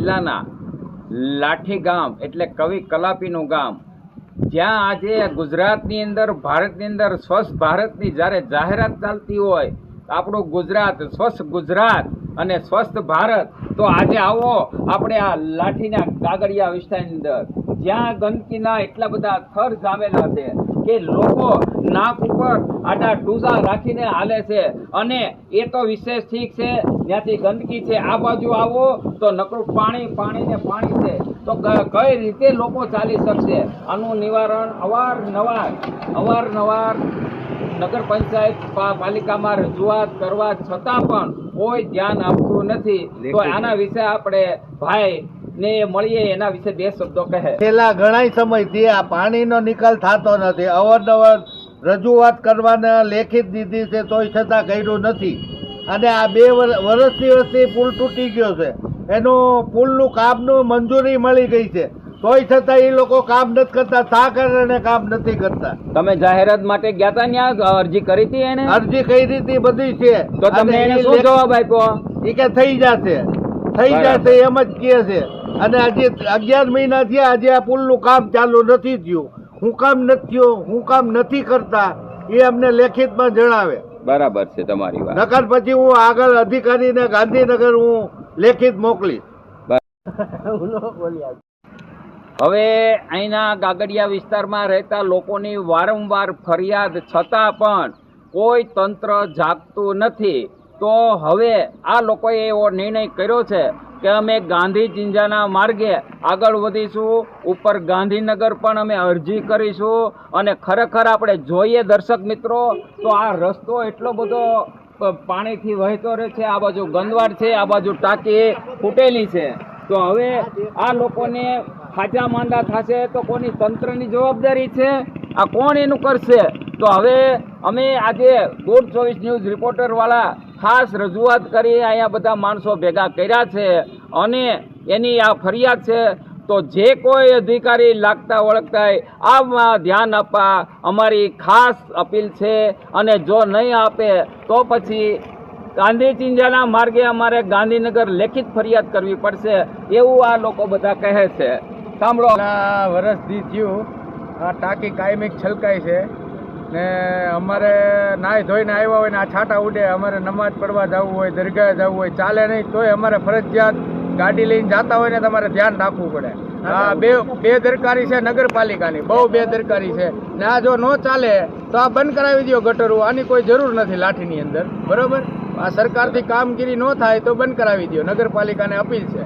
જિલ્લાના લાઠી ગામ એટલે કવિ કલાપીનું ગામ. જ્યાં આજે ગુજરાતની અંદર, ભારતની અંદર સ્વચ્છ ભારતની જ્યારે જાહેરાત ચાલતી હોય આપણું ગુજરાત સ્વચ્છ ગુજરાત અને સ્વસ્થ ભારત. તો આજે આવો, આપણે આ લાઠીના કાગળિયા વિસ્તારની અંદર. જ્યાં ગંદકીના એટલા બધા થર જામેલા છે. કે લોકો નાક ઉપર આડા ટૂઝા રાખીને હાલે છે. અને એ તો વિશેષ ઠીક છે ત્યાંથી ગંદકી છે. આ બાજુ આવો તો નકરું પાણી પાણી ને પાણી છે. તો કઈ રીતે લોકો ચાલી શકશે? આનું નિવારણ અવારનવાર અવારનવાર નગર પંચાયત પાલિકામાં રજૂઆત કરવા છતાં પણ કોઈ ધ્યાન આપતું નથી. તો આના વિશે આપણે ભાઈ ને મળીએ એના વિશે બે શબ્દો કહે. છેલ્લા ઘણા સમયથી આ પાણીનો નિકાલ થતો નથી. અવારનવાર રજૂઆત કરવાને લેખિત દીધી છે તોય છતાં કર્યું નથી. અને આ બે વર- વર્ષથી વર્ષથી પુલ તૂટી ગયો છે. એનું પુલનું કામનું મંજૂરી મળી ગઈ છે. તોય છતાં એ લોકો કામ નથી કરતા શા કારણે કામ નથી કરતા. તમે જાહેરાત માટે ગયા તા ત્યાં અરજી કરી હતી એને? અરજી કઈ રીતે બધી છે. તો તમને એને શું જવાબ આપ્યો? એ કે થઈ જશે. થઈ જશે એમ જ કહે છે. અને આજે અગિયાર મહિના થયા આજે આ પુલનું કામ ચાલુ નથી થયું. હું કામ નથી થયું હું કામ નથી કરતા એ અમને લેખિતમાં જણાવે. બરાબર છે તમારી વાત. નકર પછી હું આગળ અધિકારીને ગાંધીનગર હું લેખિત મોકલીશ. હવે અહીંના ગાગડિયા વિસ્તારમાં રહેતા લોકોની વારંવાર ફરિયાદ છતાં પણ કોઈ તંત્ર જાગતું નથી. તો હવે આ લોકોએ એવો નિર્ણય કર્યો છે કે અમે ગાંધી ચિંજાના માર્ગે આગળ વધીશું, ઉપર ગાંધીનગર પણ અમે અરજી કરીશું અને ખરેખર આપણે જોઈએ દર્શક મિત્રો, તો આ રસ્તો એટલો બધો પાણીથી વહેતો રહે છે, આ બાજુ ગંદવાડ છે, આ બાજુ ટાંકી ફૂટેલી છે. તો હવે આ લોકોને ખાચા માંદા થશે તો કોની તંત્રની જવાબદારી છે? આ કોણ એનું કરશે? તો હવે અમે આજે ગુડ ચોવીસ ન્યૂઝ રિપોર્ટર વાળા ખાસ રજૂઆત કરી અહીંયા બધા માણસો ભેગા કર્યા છે અને એની આ ફરિયાદ છે, તો જે કોઈ અધિકારી લાગતા ઓળખતા આમાં ધ્યાન આપવા અમારી ખાસ અપીલ છે અને જો નહીં આપે, તો પછી ગાંધી ચિંજાના માર્ગે અમારે ગાંધીનગર લેખિત ફરિયાદ કરવી પડશે, એવું આ લોકો બધા કહે છે. સાંભળો. વર્ષથી થયું, આ ટાંકી કાયમિક છલકાય છે. ને અમારે નાહી ધોઈને આવ્યા હોય ને આ છાંટા ઉડે અમારે નમાજ પડવા જવું હોય દરગાહ જવું હોય ચાલે નહીં તોય અમારે ફરજિયાત ગાડી લઈને જતા હોય ને તમારે ધ્યાન રાખવું પડે. આ બે બે દરકારી છે નગરપાલિકાની બહુ બે દરકારી છે. ને આ જો ન ચાલે તો આ બંધ કરાવી દો ગટરો આની કોઈ જરૂર નથી લાઠીની અંદર. બરોબર? આ સરકારથી કામગીરી ન થાય તો બંધ કરાવી દો નગરપાલિકાને અપીલ છે.